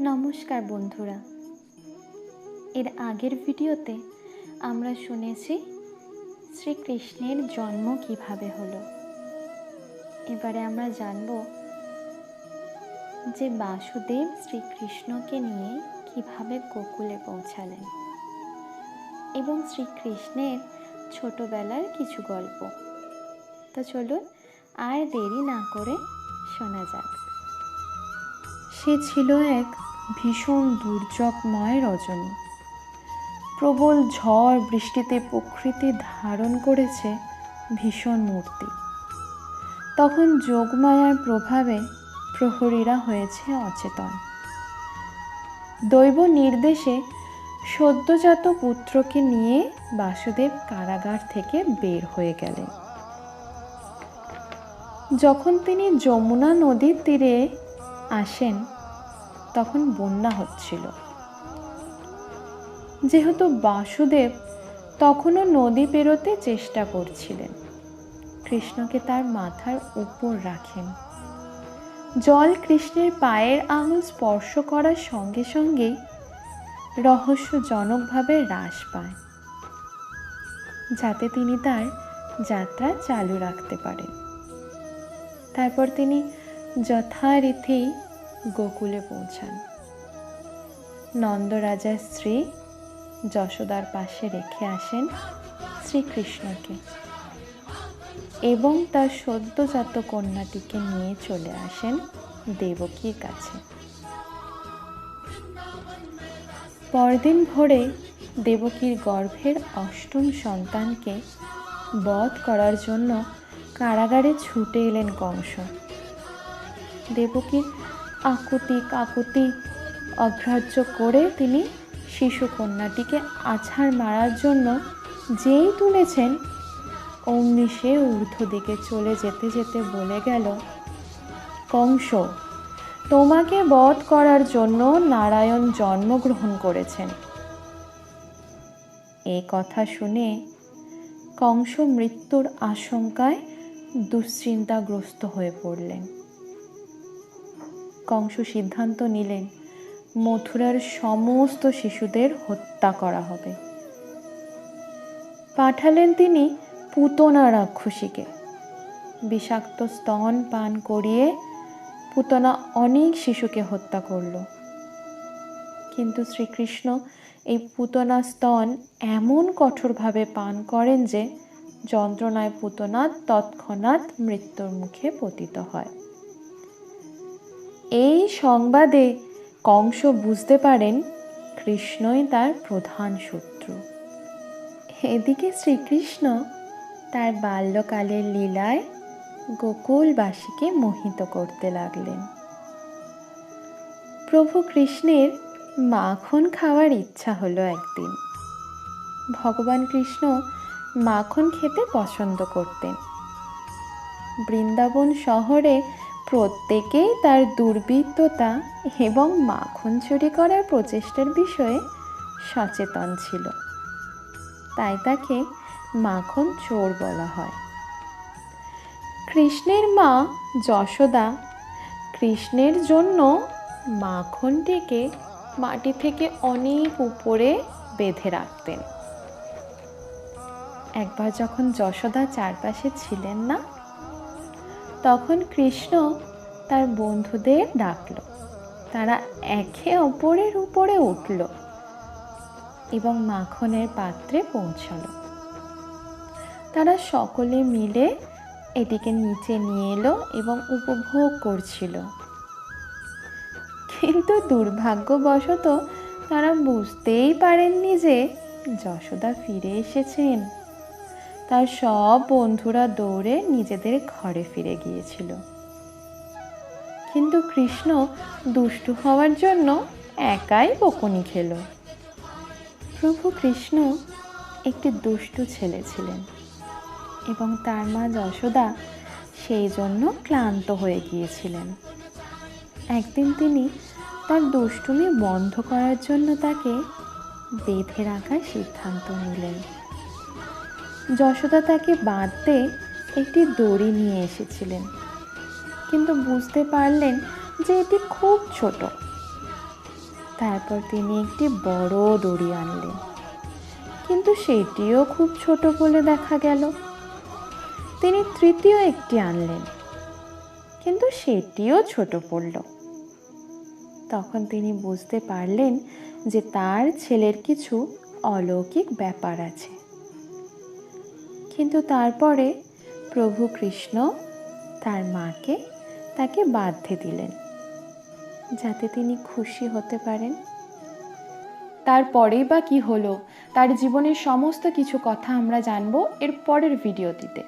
নমস্কার বন্ধুরা। এর আগের ভিডিওতে আমরা শুনেছি শ্রীকৃষ্ণের জন্ম কীভাবে হলো। এবারে আমরা জানব যে বাসুদেব শ্রীকৃষ্ণকে নিয়ে কীভাবে গোকুলে পৌঁছালেন এবং শ্রীকৃষ্ণের ছোটবেলার কিছু গল্প। তো চলুন আর দেরি না করে শোনা যাক সে ছিল এক ভীষণ দুর্যোগময় রজনী। প্রবল ঝড় বৃষ্টিতে প্রকৃতি ধারণ করেছে ভীষণ মূর্তি। তখন যোগমায়ার প্রভাবে প্রহরীরা হয়েছে অচেতন। দৈব নির্দেশে সদ্যজাত পুত্রকে নিয়ে বাসুদেব কারাগার থেকে বের হয়ে গেলেন। যখন তিনি যমুনা নদীর তীরে আসেন, তখন বন্যা হচ্ছিল। যেহেতু বাসুদেব তখনও নদী পেরোতে চেষ্টা করছিলেন, কৃষ্ণকে তার মাথার উপর রাখেন। জল কৃষ্ণের পায়ের আঙুল স্পর্শ করার সঙ্গে সঙ্গেই রহস্যজনকভাবে হ্রাস পায়, যাতে তিনি তার যাত্রা চালু রাখতে পারেন। তারপর তিনি যথারীতি গোকুলে পৌঁছান। নন্দরাজার স্ত্রী যশোদার পাশে রেখে আসেন শ্রীকৃষ্ণকে এবং তার সদ্যজাত কন্যাটিকে নিয়ে চলে আসেন দেবকীর কাছে। পরদিন ভোরে দেবকীর গর্ভের অষ্টম সন্তানকে বধ করার জন্য কারাগারে ছুটে এলেন কংস। দেবকীর আকুতি কাকুতি অগ্রাহ্য করে তিনি শিশু কন্যাটিকে আছাড় মারার জন্য যেই তুলেছেন, অমনি সে ঊর্ধ্ব দিকে চলে যেতে যেতে বলে গেল, কংস, তোমাকে বধ করার জন্য নারায়ণ জন্মগ্রহণ করেছেন। এই কথা শুনে কংস মৃত্যুর আশঙ্কায় দুশ্চিন্তাগ্রস্ত হয়ে পড়লেন। কংস সিদ্ধান্ত নিলেন, মথুরার সমস্ত শিশুদের হত্যা করা হবে। পাঠালেন তিনি পুতনা রাক্ষসীকে। বিষাক্ত স্তন পান করিয়ে পুতনা অনেক শিশুকে হত্যা করল। কিন্তু শ্রীকৃষ্ণ এই পুতনা স্তন এমন কঠোরভাবে পান করেন যে যন্ত্রণায় পুতনা তৎক্ষণাৎ মৃত্যুর মুখে পতিত হয়। এই সংবাদে কংস বুঝতে পারেন কৃষ্ণই তার প্রধান শত্রু। এদিকে শ্রীকৃষ্ণ তার বাল্যকালের লীলায় গোকুলবাসীকে মোহিত করতে লাগলেন। প্রভু কৃষ্ণের মাখন খাওয়ার ইচ্ছা হলো একদিন। ভগবান কৃষ্ণ মাখন খেতে পছন্দ করতেন। বৃন্দাবন শহরে প্রত্যেকেই তার দুর্বৃত্ততা এবং মাখন চুরি করার প্রচেষ্টার বিষয়ে সচেতন ছিল। তাই তাকে মাখন চোর বলা হয়। কৃষ্ণের মা যশোদা কৃষ্ণের জন্য মাখনটিকে মাটি থেকে অনেক উপরে বেঁধে রাখতেন। একবার যখন যশোদা চারপাশে ছিলেন না, তখন কৃষ্ণ তার বন্ধুদের ডাকল। তারা একে অপরের উপরে উঠল এবং মাখনের পাত্রে পৌঁছালো। তারা সকলে মিলে এটিকে নিচে নিয়ে এলো এবং উপভোগ করছিল। কিন্তু দুর্ভাগ্যবশত তারা বুঝতেই পারেননি যে যশোদা ফিরে এসেছেন। তার সব বন্ধুরা দৌড়ে নিজেদের ঘরে ফিরে গিয়েছিল। কিন্তু কৃষ্ণ দুষ্টু হওয়ার জন্য একাই বকুনি খেল। প্রভু কৃষ্ণ একটি দুষ্টু ছেলে ছিলেন এবং তার মা যশোদা সেই জন্য ক্লান্ত হয়ে গিয়েছিলেন। একদিন তিনি তার দুষ্টুমি বন্ধ করার জন্য তাকে বেঁধে রাখার সিদ্ধান্ত নিলেন। যশোদা তাকে বাঁধতে একটি দড়ি নিয়ে এসেছিলেন। কিন্তু বুঝতে পারলেন যে এটি খুব ছোট। তারপর তিনি একটি বড় দড়ি আনলেন। কিন্তু সেটিও খুব ছোট বলে দেখা গেল। তিনি তৃতীয় একটি আনলেন, কিন্তু সেটিও ছোট পড়ল। তখন তিনি বুঝতে পারলেন যে তার ছেলের কিছু অলৌকিক ব্যাপার আছে। কিন্তু তারপরে প্রভু কৃষ্ণ তার মাকে তাকে বাধ্যে দিলেন, যাতে তিনি খুশি হতে পারেন। তারপরেই বা কি হলো? তার জীবনের সমস্ত কিছু কথা আমরা জানব এর পরের ভিডিওটিতে।